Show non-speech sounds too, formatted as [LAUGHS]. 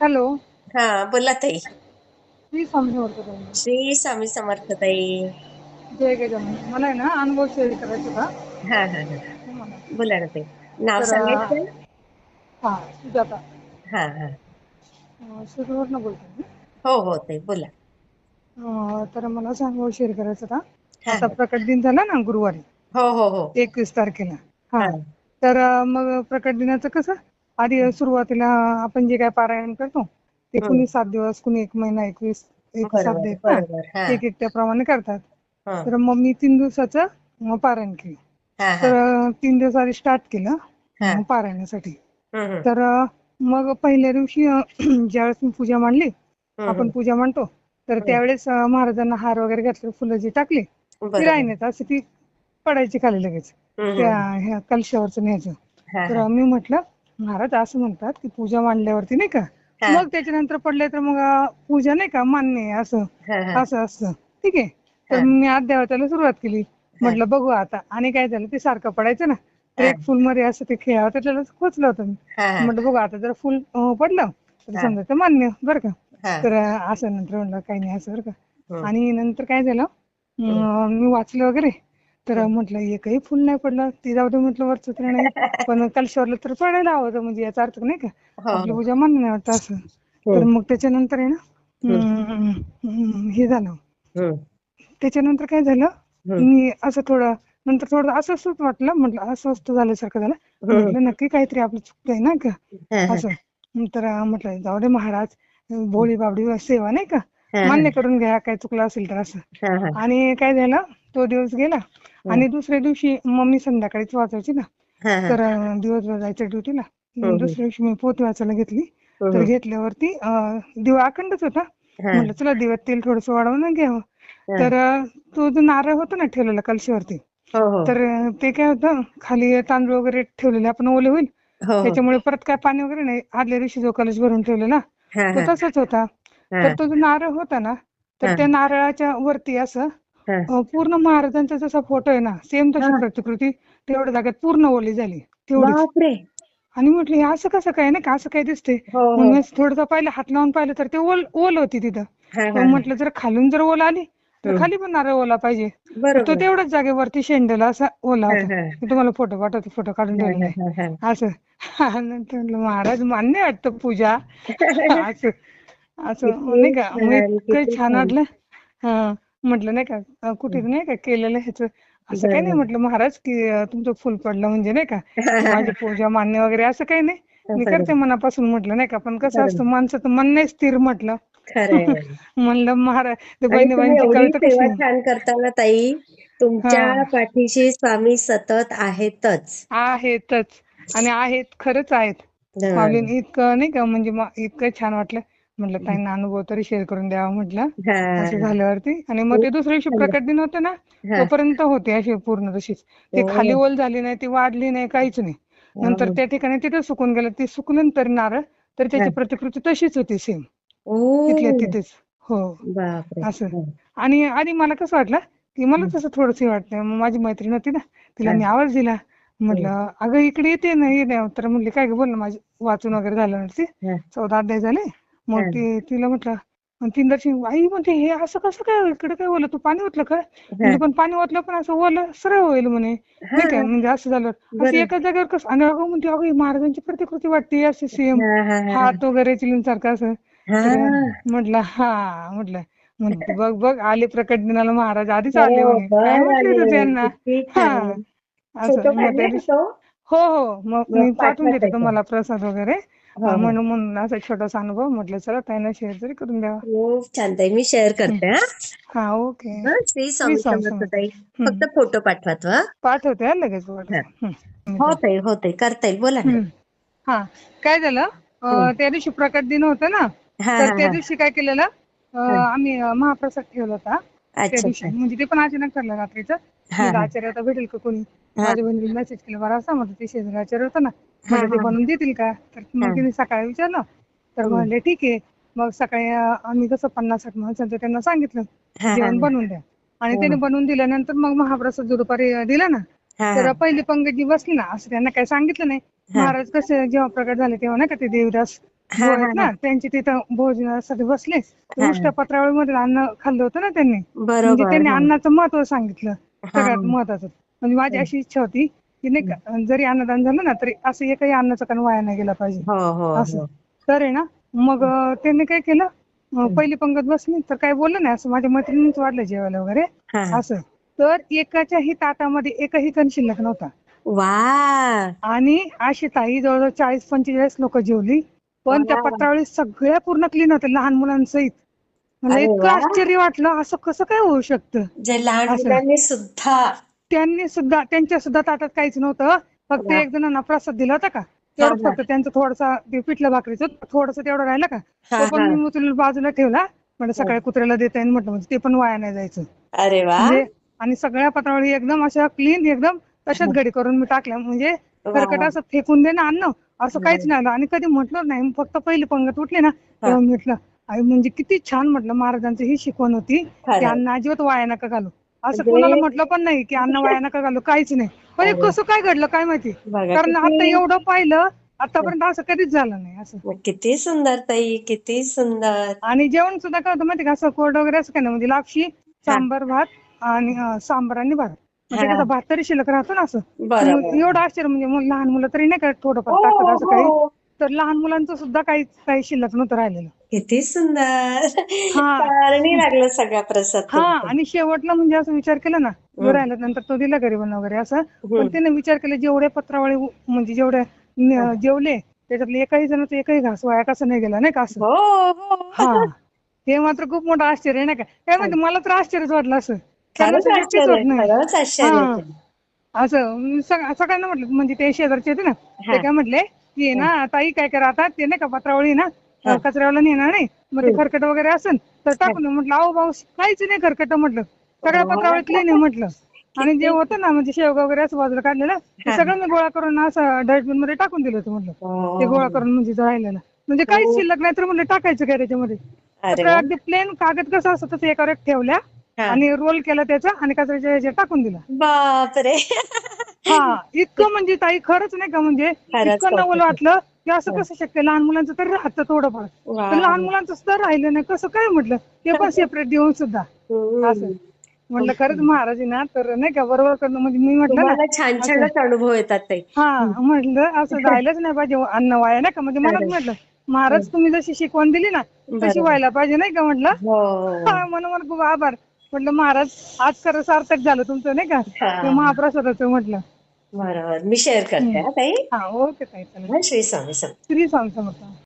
Hello. हा बोला ताई. मी स्वामी समर्थ ताई. श्री स्वामी समर्थ ताई. जय गजानन. मला आहे ना अनुभव शेअर करायचा होता. हा हा हा. तुम्हाला. बोला ना ताई. नाव तर सांगायचं हा सुजाता. हा हा. अं, शिरूरवरनं बोलते मी. हो हो ताई बोला. अं, तर मला असा अनुभव शेअर करायचा होता. हा, आता हा. प्रकट दिन झाला ना गुरुवारी. हो हो हो. एकवीस तारखेला. हा. हा. तर अं, मग प्रकट दिनाचं कसं? आधी सुरुवातीला आपण जे काय पारायण करतो ते. कुणी सात दिवस कुणी एक महिना एकवीस एक सात दिवस. एक एक त्याप्रमाणे करतात. तर मग मी तीन दिवसाचं पारायण केलं. तर तीन दिवस आधी स्टार्ट केलं पारायणासाठी. तर मग पहिल्या दिवशी [CLEARS THROAT] ज्यावेळेस मी पूजा मांडली आपण पूजा मांडतो. तर त्यावेळेस महाराजांना हार वगैरे घातले फुलं जी टाकली ती. राहिण्यात असं ती पडायची खाली लगेच. त्या. ह्या कलशावरचं न्यायचं. तर. मी म्हटलं महाराज असं म्हणतात की पूजा मांडल्यावरती नाही का. मग त्याच्यानंतर पडले तर मग पूजा नाही का मान्य आहे असं. असं असतं ठीक आहे तर. मी अध्यावताला सुरुवात केली म्हटलं बघू आता आणि काय झालं ते सारखं पडायचं ना तर. एक फुलमध्ये असं ते खेळावं त्याला खोचलं होतं मी. म्हटलं बघू आता जर फुल पडलं तर. समजा मान्य बरं का. तर असं नंतर म्हणलं काही नाही असं बरं का. आणि नंतर काय झालं मी वाचलं वगैरे तर म्हटलं एकही फुल नाही पडलं. ते जाऊ दे म्हटलं वरचं तर नाही. पण कलशावरला तर पडायला हवं होतं म्हणजे याचा अर्थ नाही का? हो, आपली हो. पूजा मान्य नाही वाटतं असं. तर मग त्याच्यानंतर आहे ना हे. झालं. त्याच्यानंतर काय झालं. मी असं थोडं नंतर थोडं अस्वस्थ वाटलं म्हटलं अस्वस्थ झाल्यासारखं झालं. म्हटलं नक्की काहीतरी आपलं चुकतंय ना का? हा, हा. असं. नंतर अं, म्हटलं जाऊ दे महाराज भोळी बाबडी सेवा नाही का? हा, हा. मान्य करून घ्या काय चुकलं असेल तर असं. हा, हा. आणि काय झालं तो दिवस गेला. आणि दुसऱ्या दिवशी मम्मी संध्याकाळीच वाचायची ना हा, हा. तर दिवसभर जायचं ड्युटीला हम्म. दुसऱ्या दिवशी मी पोथी वाचायला घेतली तर. घेतल्यावरती दिवा अखंडच होता हा. म्हटलं चला दिव्यात तेल थोडस वाढवून घ्यावं हा. तर तो जो नारळ होता ना ठेवलेला कलशीवरती हो हो तर ते काय होतं खाली तांदूळ वगैरे ठेवलेले आपण ओले होईल हो हो त्याच्यामुळे परत काय पाणी वगैरे नाही आदल्या दिवशी जो कलश भरून ठेवलेला हा, तो हा. तसाच होता हा. तर तो जो नारळ होता ना हा. तर त्या नारळाच्या वरती असं हा. पूर्ण महाराजांचा जसा फोटो आहे ना सेम तशी हा. प्रतिकृती तेवढ्या जागेत पूर्ण ओली झाली. बापरे! आणि म्हटलं हे असं कसं काय नाही का असं काय दिसते हो हो. मी थोडंसं पाहिलं हात लावून पाहिलं तर ते ओल ओल होती तिथं. हा, हा. म्हटलं जर खालून जर ओल आली तर हम्म. खाली पण नारळ ओला पाहिजे. तो तेवढ्याच जागेवरती शेंडला असा ओला हा, होता. हा. तुम्हाला फोटो पाठवते फोटो काढून हा, हा, हा, असं. [LAUGHS] नंतर म्हटलं महाराज मान्य वाटतं पूजा. हा. [LAUGHS] असं. असं नाही का? इतकं छान. वाटलं. हा. म्हटलं नाही का कुठे नाही का केलेलं ह्याचं. असं काही नाही म्हटलं महाराज की तुमचं फुल पडलं म्हणजे नाही का [LAUGHS] माझी पूजा मान्य वगैरे असं काही नाही. मी करते मनापासून म्हटलं नाही का पण कसं असतं माणसाचं मन नाही स्थिर म्हटलं. [LAUGHS] म्हणलं महाराज सेवा छान करताना ताई तुमच्या पाठीशी स्वामी सतत आहेतच. आहेतच. आणि आहेत खरंच आहेत. इतकं नाही का म्हणजे इतकं छान वाटलं. म्हटलं ताईंना अनुभव तरी शेअर करून द्यावा म्हटलं. हा. असं झाल्यावरती. आणि मग ते दुसऱ्या दिवशी खूप प्रकट दिन होतं ना हा. तोपर्यंत होते अशी पूर्ण तशीच. ती हो. खाली ओल झाली नाही ती वाढली नाही काहीच नाही. नंतर हो. त्या ठिकाणी तिथं सुकून गेलं. ती सुकल्यानंतर नारळ तर त्याची हा. प्रतिकृती तशीच होती सेम तिथल्या तिथेच. हो. असं. हा. आणि आधी मला कसं वाटलं की मला तसं थोडंसं हे वाटतं मग माझी मैत्रीण होती ना तिला मी आवाज दिला. म्हटलं अगं इकडे येते ना ये तर म्हणली काय गं बोल ना माझी वाचून वगैरे झाल्यावरती हा. चौदा अध्याय झाले. मग. ती तिला म्हटलं दर्शन आई म्हणते हे असं कसं काय इकडे काय ओलं? तू पाणी ओतलं का? म्हणजे पण पाणी ओतलं पण असं ओलं सरळ होईल म्हणे. नाही काय म्हणजे असं झालं. असं. एका जागेवर कसं आणि अगं म्हणते अगं ही महाराजांची प्रतिकृती वाटते असे सेम. हात वगैरे चिलींसारखं असं. हा. तर म्हटलं हा म्हटलं. म्हणते बघ बघ आले प्रकट दिनाला महाराज आधीच आले हो, म्हणे काय म्हटले त्यांना? हा. असं. हो हो. मग मी पाठवून पाठवा देते. तुम्हाला प्रसाद वगैरे. म्हणून म्हणून असा छोटासा अनुभव म्हटलं चला ताईंना शेअर तरी करून द्यावा. खूप छान ताई मी शेअर करते हा. हा ओके. हा, श्री स्वामी समर्थ. ताई. फक्त फोटो पाठवा तो, हा. पाठवते हा लगेच हा. पाठवते. हम्म. हो ताई हो ताई करता येईल बोला. हा काय झालं? त्या दिवशी प्रकट दिन होतं ना? हा तर हा त्या हा. दिवशी काय केलेलं? आम्ही महाप्रसाद ठेवला होता. त्या दिवशी. म्हणजे ते पण अचानक ठरलं रात्रीचं. हा हा. आचार्य आता भेटेल का कोणी? हा. माझ्या बहिणीने मेसेज केला बरं असं म्हटलं ते शेजारी आचार्य होतं ना हा म्हटलं ते हा बनवून देतील का तर हा. मग तिने सकाळी विचारलं तर हम्म. म्हणले ठीक आहे मग सकाळी आम्ही कसं पन्नास साठ माणसांचं त्यांना सांगितलं हा, हा, जेवण हा. बनवून द्या आणि हो. त्याने बनवून दिल्यानंतर मग महाप्रसाद जो दुपारी दिला ना हा, तर हा. पहिली पंगत जी बसली ना असं त्यांना काही सांगितलं नाही हा. महाराज कसे जेव्हा प्रकट झाले तेव्हा नाही का ते देवदास हा, हा, ना त्यांची तिथं भोजनासाठी बसले हा, हा. उष्ट्या पत्रावळीमध्ये अन्न खाल्लं होतं ना त्यांनी म्हणजे त्यांनी हा. अन्नाचं महत्त्व सांगितलं हा. सगळ्यात महत्वाचं म्हणजे माझी अशी इच्छा होती की नाही का जरी अन्नदान झालं ना तरी असं एकही अन्नाचं कण वाया नाही गेला पाहिजे. हो हो असं. हो तर आहे ना मग त्यांनी काय केलं? पहिली पंगत बसली तर काय बोललं नाही असं माझ्या मैत्रिणीच वाढलं जेवायला वगैरे. असं. तर एकाच्याही ताटामध्ये एकही कण शिल्लक नव्हता. वा! आणि अशी ताई जवळजवळ चाळीस पंचेचाळीस लोक जेवली पण त्या. पत्रावळी सगळ्या पूर्ण क्लीन होत्या लहान मुलांसहित. मला इतकं. आश्चर्य वाटलं असं कसं काय होऊ शकतं? लहान असं. मुलांनी सुद्धा त्यांनी सुद्धा त्यांच्या सुद्धा ताटात काहीच नव्हतं. फक्त. एक जणांना प्रसाद दिला होता का? तेवढं. फक्त त्यांचं थोडसा ते पिठलं भाकरीचं थोडस तेवढं राहिलं का? तो पण. मी उचलून बाजूला ठेवला. म्हणजे सकाळी कुत्र्याला देता येईल म्हटलं म्हणजे ते पण वाया नाही जायचं. अरे वा. म्हणजे आणि सगळ्या पत्रावळी एकदम अशा क्लीन एकदम तशाच घडी करून मी टाकल्या. म्हणजे खरकट असं फेकून दे ना अन्न. असं काहीच नाही आलं. आणि कधी म्हटलं नाही फक्त पहिली पंगत उठली ना तेव्हा म्हटलं आई म्हणजे किती छान म्हटलं महाराजांची ही शिकवण होती की. अन्न अजिबात वाया नका घालू. असं म्हणजे- कोणाला म्हटलं पण नाही की अन्न वाया नका घालू काहीच नाही. म्हणजे अरे. कसं काय घडलं काय माहिती? कारण आता एवढं पाहिलं आतापर्यंत असं कधीच झालं नाही असं. किती सुंदर ताई किती सुंदर. आणि जेवण सुद्धा काय होतं माहिती का असं कोरडं वगैरे असं काय नाही म्हणजे लापशी सांबार भात आणि सांबार आणि भात. म्हणजे हा. कसं भात तरी शिल्लक राहतो ना असं. एवढं आश्चर्य म्हणजे लहान मुलं तरी नाही का थोडंफार हो, टाकत असं काही? हो. तर लहान मुलांचं सुद्धा काही काही शिल्लक नव्हतं राहिलेलं किती सुंदर हा. कारणी लागलं सगळा प्रसाद हा तुमचा. आणि शेवटला म्हणजे असं विचार केला ना हम्म. राहिलं नंतर तो दिला गरिबांना वगैरे असं पण हम्म. त्याने विचार केला जेवढे पत्रावळी उ- म्हणजे जेवढे न- जेवले त्याच्यातले एकही जणांचा एकही घास वाया कसं नाही गेला नाही का असं हो हो हा हे मात्र खूप मोठं आश्चर्य आहे नाही का काय माहिती मला तर आश्चर्यच वाटलं असं खरंच आश्चर्य नाही खरंच आश्चर्य हा. असं मी सग- सगळ्यांना म्हटलं म्हणजे ते शेजारचे होते ना हा. ते काय म्हटले की ना ताई काय करा आता ते नाही का पत्रावळी ना हा. कचऱ्यावाला नेणार नाही मग ते हम्म. खरकट वगैरे असेल तर टाकून. म्हटलं अहो भाऊ काहीच नाही खरकट म्हटलं सगळ्या. पत्रावळी क्लीन आहे म्हटलं आणि जे होतं ना म्हणजे शेवगा वगैरे असं बाजूला काढलेलं ते हा. सगळं मी गोळा करून असं डस्टबिनमध्ये टाकून दिलं होतं म्हटलं हो. ते गोळा करून म्हणजे राहिलेलं म्हणजे काहीच हो. शिल्लक नाही तर म्हटलं टाकायचं काय त्याच्यामध्ये. अगदी प्लेन कागद कसं असतं तसं एकावर एक ठेवल्या हा. आणि रोल केला त्याचा आणि कचऱ्याच्या टाकून दिला बापरे हा [LAUGHS] इतकं म्हणजे ताई खरंच नाही का म्हणजे इतकं नवल. वाटलं की असं कसं शक्य लहान मुलांचं तर राहतं थोडंफार. पण लहान मुलांचं सुद्धा राहिलं नाही. कसं काय म्हटलं? ते पण [LAUGHS] सेपरेट देऊन सुद्धा. असं. म्हटलं खरंच महाराज ना तर नाही का बरोबर करणं म्हणजे मी म्हटलं छान छानच अनुभव येतात ताई. हा म्हटलं असं राहिलंच नाही पाहिजे अन्न वाया नाही का? म्हणजे मनात खरं. म्हटलं महाराज तुम्ही जशी शिकवण दिली ना तशी. व्हायला पाहिजे नाही का? म्हटलं. हो. हा म्हणून मला खूप आभार. म्हटलं महाराज आज खरं सार्थक झालं तुमचं नाही का? हा. महाप्रसादाचं म्हटलं. बरोबर मी शेअर करते हा ताई. हा ओके ताई श्री स्वामी. श्री स्वामी समर्थ.